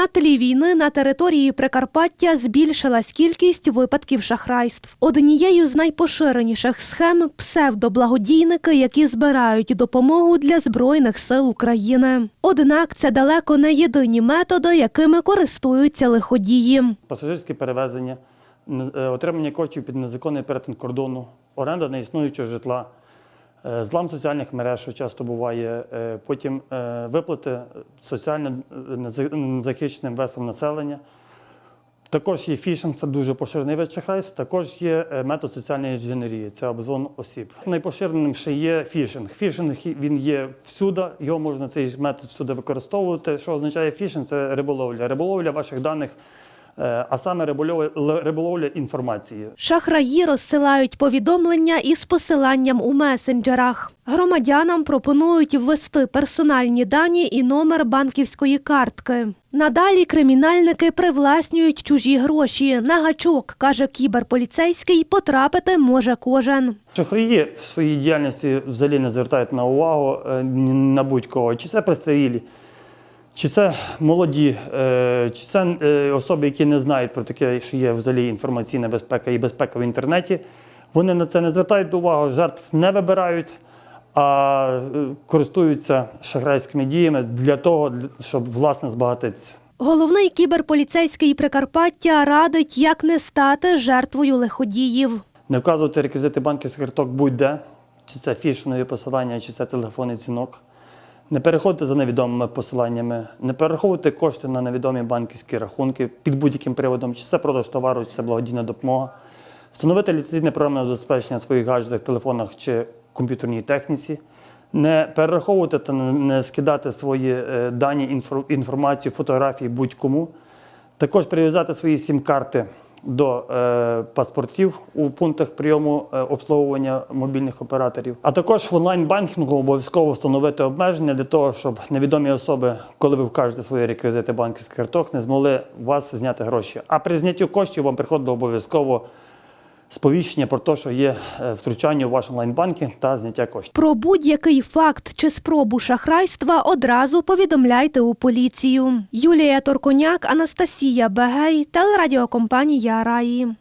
На тлі війни на території Прикарпаття збільшилась кількість випадків шахрайств. Однією з найпоширеніших схем псевдоблагодійники, які збирають допомогу для збройних сил України. Однак це далеко не єдині методи, якими користуються лиходії. пасажирське перевезення, е, отримання коштів під незаконний перетин кордону, оренда неіснуючого житла, злам соціальних мереж, що часто буває, е, потім е, виплати соціально е, незахищеним верствам населення. Також є фішинг, це дуже поширений вид шахрайств. Також є е, метод соціальної інженерії, це обзвон осіб. Найпоширеним ще є фішинг. Фішинг він є всюди, його можна цей метод всюди використовувати. Що означає фішинг? Це риболовля. Риболовля ваших даних, е, а саме риболовля, риболовля інформації. Шахраї розсилають повідомлення із посиланням у месенджерах. Громадянам пропонують ввести персональні дані і номер банківської картки. Надалі кримінальники привласнюють чужі гроші. На гачок, каже кіберполіцейський, потрапити може кожен. Шахраї в своїй діяльності взагалі не звертають на увагу е, на будь-кого. Чи це пристарілі, чи це молоді, е, чи це е, особи, які не знають про таке, що є взагалі інформаційна безпека і безпека в інтернеті. Вони на це не звертають увагу, жертв не вибирають, а е, користуються шахрайськими діями для того, щоб власне збагатитися. Головний кіберполіцейський Прикарпаття радить, як не стати жертвою лиходіїв. Не вказувати реквізити банківських карток будь-де, чи це фішингові посилання, чи це телефонний дзвінок. Не переходьте за невідомими посиланнями, не перераховуйте кошти на невідомі банківські рахунки під будь-яким приводом, чи це продаж товару, чи це благодійна допомога. Встановити ліцензійне програмне забезпечення на своїх гаджетах, телефонах чи комп'ютерній техніці. Не перераховувати та не- скидати свої е, дані, інфор- інформацію, фотографії будь-кому. Також прив'язати свої сім-карти до е, паспортів у пунктах прийому е, обслуговування мобільних операторів. А також в онлайн-банкінгу обов'язково встановити обмеження для того, щоб невідомі особи, коли ви вкажете свої реквізити банківських карток, не змогли вас зняти гроші. А при знятті коштів вам приходить обов'язково сповіщення про те, що є е, втручання у ваш онлайн-банкінг та зняття коштів. Про будь-який факт чи спробу шахрайства одразу повідомляйте у поліцію. Юлія Торконяк, Анастасія Бегей, телерадіокомпанія Раї.